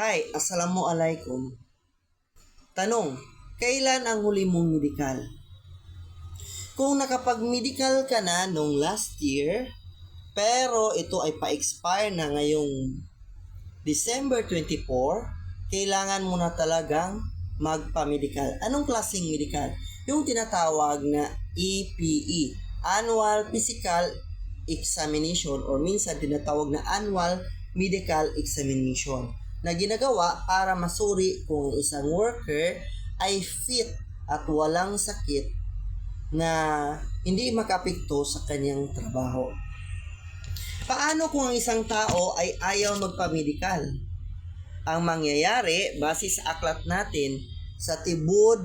Hi, Assalamualaikum. Tanong, kailan ang huli mong medikal? Kung nakapag-medical ka na nung last year, pero ito ay pa-expire na ngayong December 24, kailangan mo na talagang magpa-medical. Anong klaseng medical? Yung tinatawag na EPE, Annual Physical Examination or minsan tinatawag na Annual Medical Examination na ginagawa para masuri kung ang isang worker ay fit at walang sakit na hindi makapikto sa kanyang trabaho. Paano kung ang isang tao ay ayaw magpa-medical? Ang mangyayari, base sa aklat natin, sa Tibud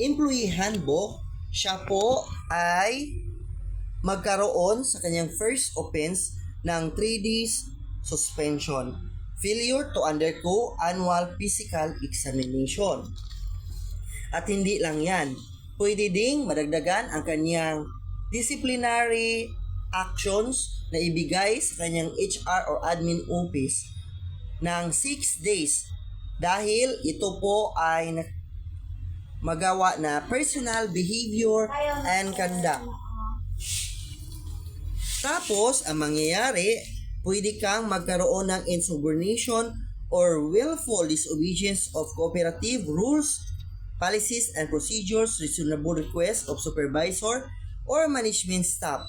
Employee Handbook, siya po ay magkaroon sa kanyang first offense ng 3 days suspension. Failure to undergo annual physical examination. At hindi lang yan, pwede ding madagdagan ang kanyang disciplinary actions na ibigay sa kanyang HR or admin office ng 6 days dahil ito po ay magawa na personal behavior and conduct. Tapos, ang mangyayari, pwede kang magkaroon ng insubordination or willful disobedience of cooperative rules, policies, and procedures, reasonable request of supervisor or management staff.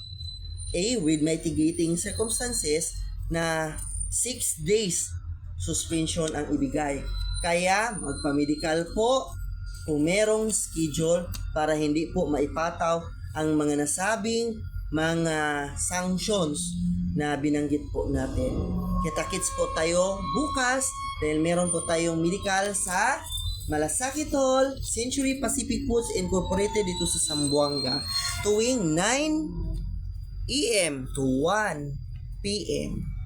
A. With mitigating circumstances na 6 days suspension ang ibigay. Kaya, magpamedical po kung merong schedule para hindi po maipataw ang mga nasabing mga sanctions na binanggit po natin. Kita-kits po tayo bukas dahil meron po tayong medical sa Malasaki Toll, Century Pacific Foods Incorporated dito sa Zamboanga tuwing 9 AM to 1 PM.